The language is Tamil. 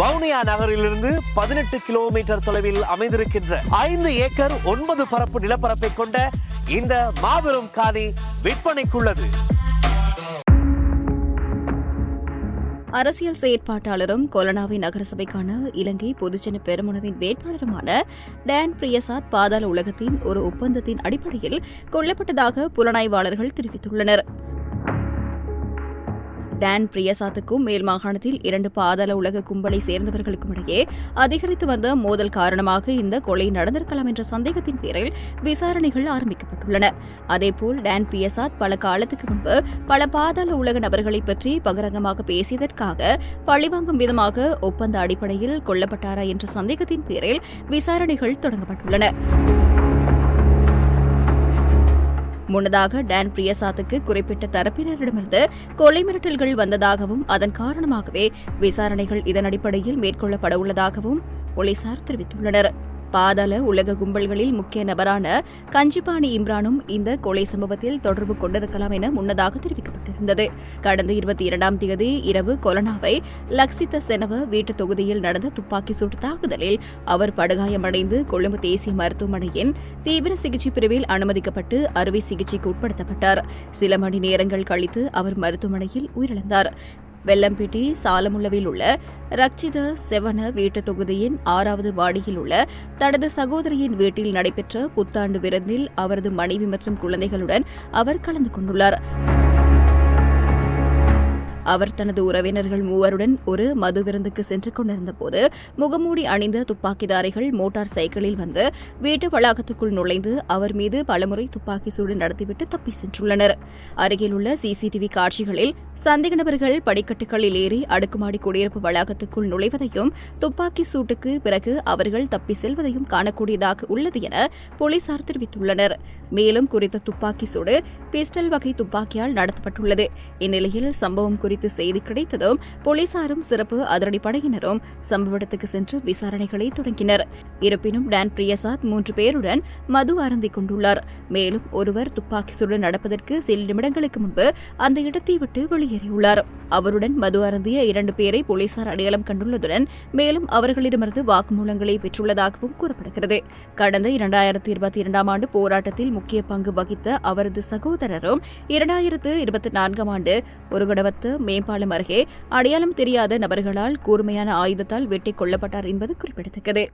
வவுனியா நகரிலிருந்து பதினெட்டு கிலோமீட்டர் தொலைவில் அமைந்திருக்கின்ற ஐந்து ஏக்கர் ஒன்பது பரப்பு நிலப்பரப்பை கொண்ட இந்த மாபெரும் காணி விற்பனைக்குள்ளது. அரசியல் செயற்பாட்டாளரும் கொலனாவை நகரசபைக்கான இலங்கை பொதுஜன பெருமுனவின் வேட்பாளருமான டேன் பிரியசாத் பாதாள உலகத்தின் ஒரு ஒப்பந்தத்தின் அடிப்படையில் கொல்லப்பட்டதாக புலனாய்வாளர்கள் தெரிவித்துள்ளனர். டான் பிரியசாத்துக்கும் மேல் மாகாணத்தில் இரண்டு பாதாள உலக கும்பலை சேர்ந்தவர்களுக்கும் இடையே அதிகரித்து வந்த மோதல் காரணமாக இந்த கொலை நடந்திருக்கலாம் என்ற சந்தேகத்தின் பேரில் விசாரணைகள் ஆரம்பிக்கப்பட்டுள்ளன. அதேபோல் டான் பியசாத் பல காலத்துக்கு முன்பு பல பாதாள உலக நபர்களை பற்றி பகிரங்கமாக பேசியதற்காக பழிவாங்கும் விதமாக ஒப்பந்த அடிப்படையில் கொல்லப்பட்டாரா என்ற சந்தேகத்தின் பேரில் விசாரணைகள் தொடங்கப்பட்டுள்ளன. முன்னதாக டான் பிரியசாத்துக்கு குறிப்பிட்ட தரப்பினரிடமிருந்து கொலை மிரட்டல்கள் வந்ததாகவும் அதன் காரணமாகவே விசாரணைகள் இதன் அடிப்படையில் மேற்கொள்ளப்பட உள்ளதாகவும் போலீசார் தெரிவித்துள்ளனர். பாதாள உலக கும்பல்களில் முக்கிய நபரான கஞ்சிபாணி இம்ரானும் இந்த கொலை சம்பவத்தில் தொடர்பு கொண்டிருக்கலாம் என முன்னதாக தெரிவிக்கப்பட்டிருந்தது. கடந்த இருபத்தி இரண்டாம் தேதி இரவு கொலனாவை லக்சித செனவ வீட்டு தொகுதியில் நடந்த துப்பாக்கி சூட்டு தாக்குதலில் அவர் படுகாயமடைந்து கொழும்பு தேசிய மருத்துவமனையின் தீவிர சிகிச்சை பிரிவில் அனுமதிக்கப்பட்டு அறுவை சிகிச்சைக்கு உட்படுத்தப்பட்டார். சில மணி நேரங்கள் கழித்து அவர் மருத்துவமனையில் உயிரிழந்தார். வெல்லம்பிட்டி சாலமுள்ளவில் உள்ள ரக்ஷித செவன வீட்டு தொகுதியின் ஆறாவது வாடியில் உள்ள தனது சகோதரியின் வீட்டில் நடைபெற்ற புத்தாண்டு விருந்தில் அவரது மனைவி மற்றும் குழந்தைகளுடன் அவர் கலந்து கொண்டுள்ளார். அவர் தனது உறவினர்கள் மூவருடன் ஒரு மது விருந்துக்கு சென்று கொண்டிருந்தபோது முகமூடி அணிந்த துப்பாக்கிதாரிகள் மோட்டார் சைக்கிளில் வந்து வீட்டு வளாகத்துக்குள் நுழைந்து அவர் மீது பலமுறை துப்பாக்கி சூடு நடத்திவிட்டு தப்பி சென்றுள்ளனர். அருகில் உள்ள சிசிடிவி காட்சிகளில் சந்தேக நபர்கள் படிக்கட்டுகளில் ஏறி அடுக்குமாடி குடியிருப்பு வளாகத்துக்குள் நுழைவதையும் துப்பாக்கி சூட்டுக்கு பிறகு அவர்கள் தப்பி செல்வதையும் காணக்கூடியதாக உள்ளது என போலீசார் தெரிவித்துள்ளனர். மேலும் குறித்த துப்பாக்கி சூடு பிஸ்டல் வகை துப்பாக்கியால் நடத்தப்பட்டுள்ளது. இந்நிலையில் சம்பவம் குறித்து செய்தி கிடைத்ததும் போலீசாரும் சிறப்பு அதிரடிப்படையினரும் சம்பவ இடத்துக்கு சென்று விசாரணைகளை தொடங்கினர். இருப்பினும் டான் பிரியசாத் மூன்று பேருடன் மது அருந்திக் கொண்டுள்ளார். மேலும் ஒருவர் துப்பாக்கி சூடு நடப்பதற்கு சில நிமிடங்களுக்கு முன்பு அந்த இடத்தை விட்டு வெளியேறியுள்ளார். அவருடன் மது அருந்திய இரண்டு பேரை போலீசார் அடையாளம் கண்டுள்ளதுடன் மேலும் அவர்களிடமிருந்து வாக்குமூலங்களை பெற்றுள்ளதாகவும் கூறப்படுகிறது. கடந்த இரண்டாயிரத்தி இருபத்தி இரண்டாம் ஆண்டு போராட்டத்தில் முக்கிய பங்கு வகித்த அவரது சகோதரரும் இரண்டாயிரத்து இருபத்தி நான்காம் ஆண்டு ஒருகடவத்து மேம்பாலம் அருகே அடையாளம் தெரியாத நபர்களால் கூர்மையான ஆயுதத்தால் வெட்டிக் கொல்லப்பட்டார் என்பது குறிப்பிடத்தக்கது.